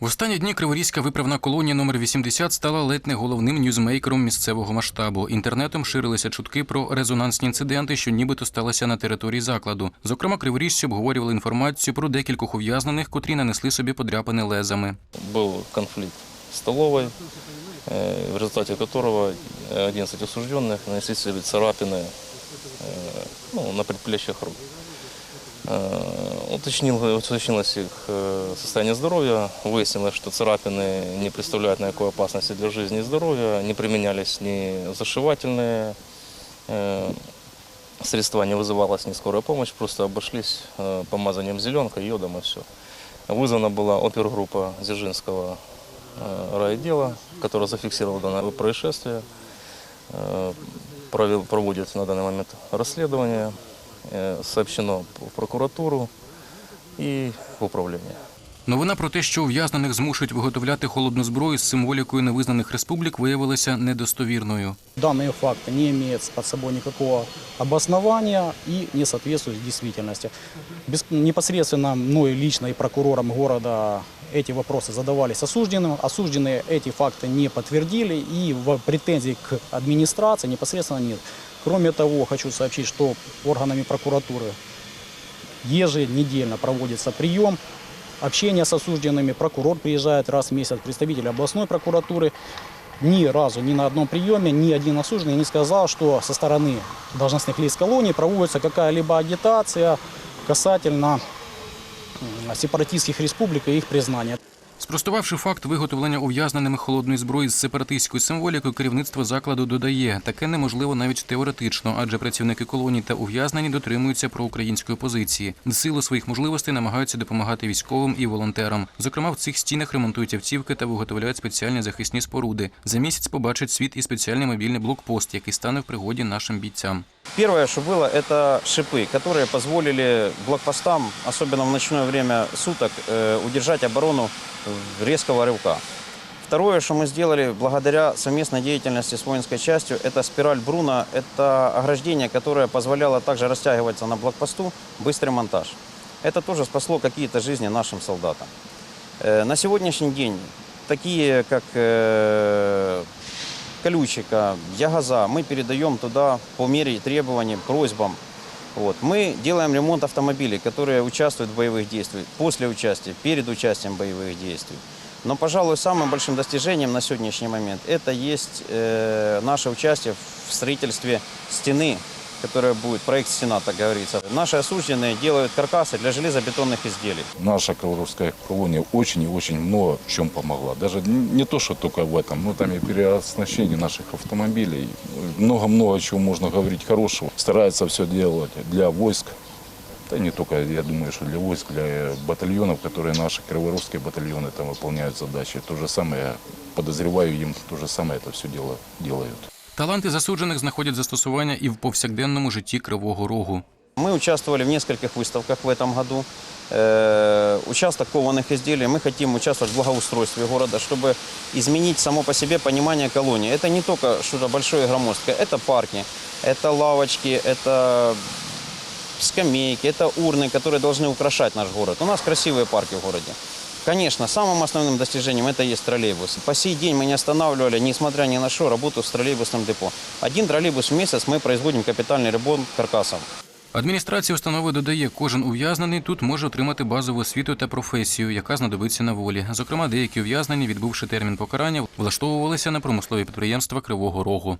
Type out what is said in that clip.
В останні дні Криворізька виправна колонія номер 80 стала ледь не головним ньюзмейкером місцевого масштабу. Інтернетом ширилися чутки про резонансні інциденти, що нібито сталися на території закладу. Зокрема, криворіжці обговорювали інформацію про декількох ув'язнених, котрі нанесли собі подряпини лезами. Был конфликт в столовой, э, в результате которого 11 осужденных нанесли себе царапины э, ну, на предплечьях рук. Э, Уточнил, уточнилось их э, состояние здоровья, выяснилось, что царапины не представляют никакой опасности для жизни и здоровья, не применялись ни зашивательные э, средства, не вызывалась ни скорая помощь, просто обошлись э, помазанием зеленкой, йодом и все. Вызвана была опергруппа Дзержинского э, райотдела, которая зафиксировала данное происшествие, э, провел- проводит на данный момент расследование, э, сообщено в прокуратуру и в управление. Новина про те, що ув'язнених змушують виготовляти холодну зброю з символікою невизнаних республік, виявилася недостовірною. Данные факты не имеют под собой никакого обоснования и не действительности. Без- непосредственно мной лично и прокурором города эти вопросы задавались осужденным. Осужденные эти факты не подтвердили и в претензий к администрации непосредственно нет. Кроме того, хочу сообщить, что органами прокуратуры еженедельно проводится прием общение с осужденными. Прокурор приезжает раз в месяц, представитель областной прокуратуры. Ни разу, ни на одном приеме, ни один осужденный не сказал, что со стороны должностных лиц колонии проводится какая-либо агитация касательно м, сепаратистских республик и их признания. Спростувавши факт виготовлення ув'язненими холодної зброї з сепаратистською символікою, керівництво закладу додає, таке неможливо навіть теоретично, адже працівники колоній та ув'язнені дотримуються проукраїнської позиції. В силу своїх можливостей намагаються допомагати військовим і волонтерам. Зокрема, в цих стінах ремонтують автівки та виготовляють спеціальні захисні споруди. За місяць побачить світ і спеціальний мобільний блокпост, який стане в пригоді нашим бійцям. Первое, что было, это шипы, которые позволили блокпостам, особенно в ночное время суток, э, удержать оборону резкого рывка. Второе, что мы сделали благодаря совместной деятельности с воинской частью, это спираль Бруна, это ограждение, которое позволяло также растягиваться на блокпосту, быстрый монтаж. Это тоже спасло какие-то жизни нашим солдатам. Э, На сегодняшний день такие, как э, Колючика, Ягоза, мы передаем туда по мере требований, просьбам. Вот. Мы делаем ремонт автомобилей, которые участвуют в боевых действиях, после участия, перед участием в боевых действий. Но, пожалуй, самым большим достижением на сегодняшний момент это есть э, наше участие в строительстве стены, которая будет, проект «Стена», так говорится. Наши осужденные делают каркасы для железобетонных изделий. Наша Колоровская колония очень и очень много в чем помогла. Даже не то, что только в этом, но там и переоснащение наших автомобилей. Много-много чего можно говорить хорошего. Старается все делать для войск. Да не только, я думаю, что для войск, для батальонов, которые наши криворусские батальоны там выполняют задачи. То же самое, подозреваю, им то же самое это все дело делают. Таланти засуджених знаходять застосування і в повсякденному житті Кривого Рогу. Мы участвовали в нескольких выставках в этом году. Э, Участок кованых изделий. Мы хотим участвовать в благоустройстве города, чтобы изменить само по себе понимание колонии. Это не только что-то большое и громоздкое. Это парки, это лавочки, это скамейки, это урны, которые должны украшать наш город. У нас красивые парки в городе. Конечно, самым основным достижением это и есть троллейбус. По сей день мы не останавливали, несмотря ни на что, работу с троллейбусным депо. Один троллейбус в месяц мы производим капитальный ремонт каркасов. Адміністрація установи додає, кожен ув'язнений тут може отримати базову освіту та професію, яка знадобиться на волі. Зокрема, деякі ув'язнені, відбувши термін покарання, влаштовувалися на промислові підприємства Кривого Рогу.